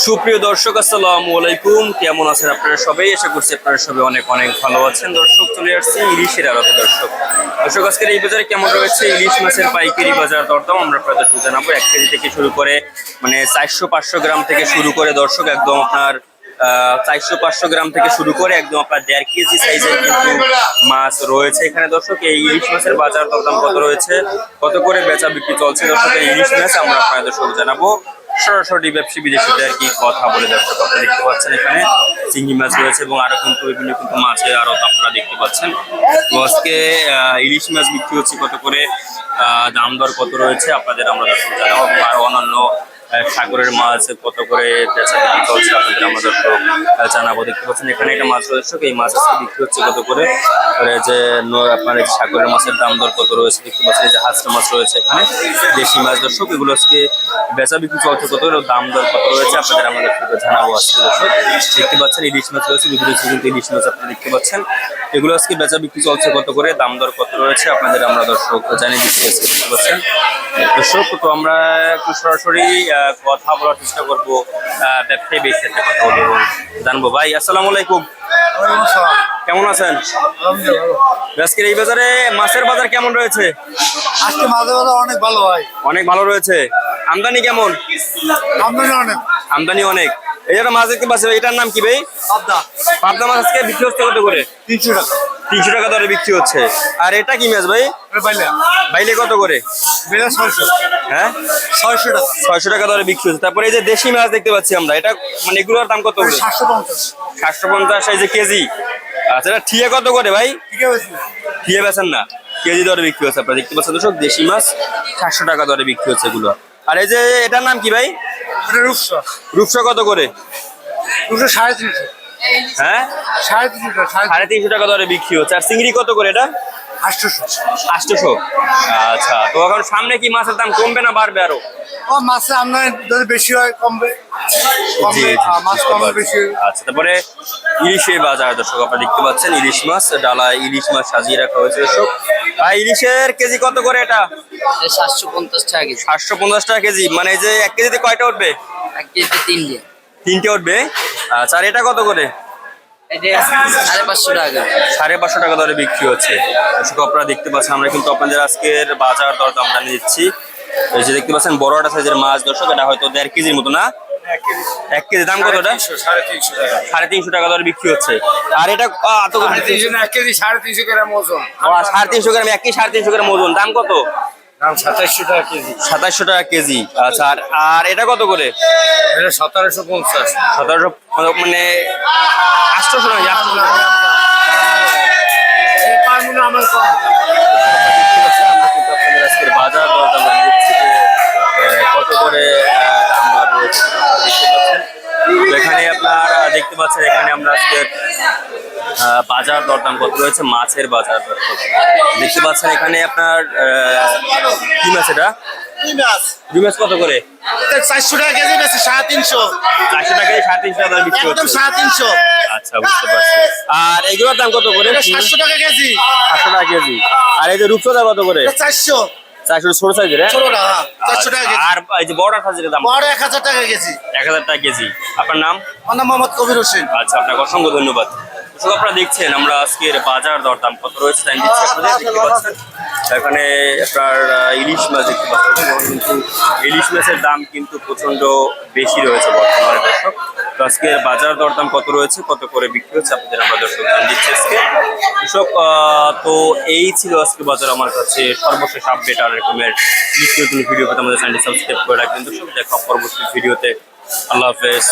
সুপ্রিয় দর্শক, আসসালামু আলাইকুম। কেমন আছেন আপনারা সবাই? আশা করছি আপনারা সবাই অনেক অনেক ভালো আছেন। দর্শক, চলে আসছি ইলিশের আড়তে দর্শক। দর্শক, আজকের এই বাজারে কেমন রয়েছে? ইলিশ মাছের পাইকারি বাজার দরদাম আমরা প্রায় আপনাদের জানাব। এক কেজি থেকে শুরু করে মানে চারশো পাঁচশো গ্রাম থেকে শুরু করে দর্শক, একদম আপনার চারশো পাঁচশো গ্রাম থেকে শুরু করে একদম আপনার দেড় কেজি সাইজের কিন্তু মাছ রয়েছে এখানে। দর্শক, এই ইলিশ মাছের বাজার দরদাম কত রয়েছে? কত করে বেচা বিক্রি চলছে? দর্শক, এই ইলিশ মাছ আমরা আপনাদের সব জানাব। সরাসরি ব্যবসায়ী বিদেশিতে আর কি কথা বলে দর্শক আপনারা দেখতে পাচ্ছেন এখানে। চিংড়ি মাছ রয়েছে এবং আরও কিন্তু বিভিন্ন কিন্তু মাছের আরও আপনারা দেখতে পাচ্ছেন। তো আজকে ইলিশ মাছ বিক্রি হচ্ছে কত করে? দাম দর কত রয়েছে? আপনাদের আমরা জানাব। আরও অন্যান্য সাগরের মাছ, কত করে আপনাদের আমরা জানাব, দেখতে পাচ্ছেন এখানে একটা মাছ রয়েছে, এই মাছ আজকে বিক্রি হচ্ছে কত করে? যে আপনার এই সাগরের মাছের দাম দর কত রয়েছে, দেখতে পাচ্ছেন যে হাঁসটা মাছ রয়েছে এখানে, দেশি মাছ দর্শক, এগুলো আজকে বেচা বিক্রি চলছে কত দাম দর কত রয়েছে আপনাদের আমাদের জানাব আজকে দর্শক। দেখতে পাচ্ছেন ইলিশ মাছ রয়েছে, বিভিন্ন ইলিশ মাছ আপনারা দেখতে পাচ্ছেন। এগুলো আজকে বেচা বিক্রি চলছে কত করে দাম দর কত রয়েছে আপনাদের আমরা দর্শক জানিয়ে দিচ্ছি আজকে দেখতে পাচ্ছেন দর্শক তো আমরা একটু সরাসরি কথা বলার চেষ্টা করব ব্যবসায়ী বেশি একটা কথা বলব জানব। ভাই আসসালামু আলাইকুম। কেমন আছেন? আজকের এই বাজারে মাছের বাজার কেমন রয়েছে? আজকে মাঝে মাঝে অনেক ভালো হয় অনেক ভালো রয়েছে? আমদানি কেমন? আমদানি অনেক। আমদানি অনেক। এই যেটা মাছ দেখতে পাচ্ছি এটার নাম কি ভাই? আবদা পাবদা মাছ আজকে বিক্রি হচ্ছে কত করে? তিনশো টাকা। তিনশো টাকা দরে বিক্রি হচ্ছে। আর এটা কি মাছ ভাই? এটা বাইলে। কত করে? বেলা ছয়শো। হ্যাঁ? ছয়শো টাকা। ছয়শো টাকা দরে বিক্রি হচ্ছে। তারপরে এই যে দেশি মাছ দেখতে পাচ্ছি আমরা এটা মানে এগুলোর দাম কত করে? সাতশো পঞ্চাশ। সাতশো পঞ্চাশ এই যে কেজি। আচ্ছা এটা ঠিয়ে কত করে ভাই? ঠিয়ে বেছেন না। কেজি দরে বিক্রি হচ্ছে আপনারা দেখতে পাচ্ছেন দর্শক দেশি মাছ সাতশো টাকা দরে বিক্রি হচ্ছে এগুলো। আর এই যে এটার নাম কি ভাই? রূপসা। রূপসা কত করে? রূপসা সাড়ে তিনশো। হ্যাঁ? সাড়ে তিনশো সাড়ে তিনশো টাকা ধরে বিক্রি হচ্ছে। আর চিংড়ি কত করে এটা? আটশোশো। আটশোশো। আচ্ছা তো এখন সামনে কি মাছের দাম কমবে না বাড়বে আরও? মাছে আপনার যদি বেশি হয় কমবে। আচ্ছা তারপরে ইলিশের বাজার দর্শক আপনারা দেখতে পাচ্ছেন ইলিশ মাছ ডালায় ইলিশ মাছ সাজিয়ে রাখা হয়েছে দর্শক। আর ইলিশের কেজি কত করে এটা? সাতশো পঞ্চাশ টাকা কেজি। সাতশো পঞ্চাশ টাকা কেজি। মানে এই যে এক কেজিতে কয়টা উঠবে? এক কেজিতে তিনটে। তিনটে উঠবে? আচ্ছা আর এটা কত করে? সাড়ে পাঁচশো টাকা সাড়ে পাঁচশো টাকা দরে বিক্রি হচ্ছে। দর্শক আপনারা দেখতে পাচ্ছেন আমরা কিন্তু আপনাদের আজকের বাজার দর দাম জানিয়ে দিচ্ছি। এই যে দেখতে পাচ্ছেন বড় একটা সাইজের মাছ দর্শক এটা হয়তো দেড় কেজির মতো না? এক কেজি। দাম কত এটা সাড়ে তিনশো টাকা। দরে বিক্রি হচ্ছে। আর এটা এত এক কেজি সাড়ে তিনশো গ্রাম ওজন। সাড়ে তিনশো গ্রাম এক কেজি সাড়ে তিনশো গ্রাম ওজন। দাম কত? দাম সাতাশশো টাকা কেজি। সাতাশশো টাকা কেজি। আচ্ছা আর আর এটা কত করে? এটা সতেরোশো পঞ্চাশ। সতেরোশো মানে আটশোশো আপনাদের আজকের বাজার কত করে আপনারা দেখতে পাচ্ছেন এখানে আমরা আজকে বাজার দরদাম কত রয়েছে মাছের বাজার দর দেখতে পাচ্ছেন এখানে আপনার কি মাছ এটা? মাছ। কত করে? চারশো টাকা কেজি বেশি সাড়ে তিনশো। চারশো টাকা সাড়ে তিনশো টাকা বিক্রি একদম হচ্ছে। সাড়ে তিনশো। আচ্ছা বুঝতে পারছি। আর এগুলোর দাম কত করে? সাতশো টাকা কেজি। সাতশো টাকা কেজি। আর এই যে রূপসদা কত করে? চারশো। চারশো ছোট সাইজের হ্যাঁ? ষোলো টাকা চারশো টাকা কেজি। আর এই যে বড় সাইজের দাম? বড় এক হাজার টাকা কেজি। এক হাজার টাকা কেজি। আপনার নাম? আমার নাম মোহাম্মদ কবির হোসেন। আচ্ছা আপনাকে অসংখ্য ধন্যবাদ। আপনারা দেখছেন আমরা আজকের বাজার দরদাম কত রয়েছে তাই দিচ্ছি আপনাদের দেখতে পাচ্ছেন। এখানে আপনার ইলিশ মাছ দেখতে পাচ্ছেন কিন্তু ইলিশ মাছের দাম কিন্তু প্রচণ্ড বেশি রয়েছে বর্তমানে দর্শক। তো আজকের বাজার দরদাম কত রয়েছে, কত করে বিক্রি হচ্ছে আপনাদের আমরা দর্শক দিচ্ছি আজকে কৃষক তো এই ছিল আজকে বাজার আমার কাছে সর্বশেষ আপডেট আর এরকমের নিত্য নতুন ভিডিও পেতে আমাদের চ্যানেলটি সাবস্ক্রাইব করে রাখবেন। দর্শক, দেখা পরবর্তী ভিডিওতে। আল্লাহ হাফেজ।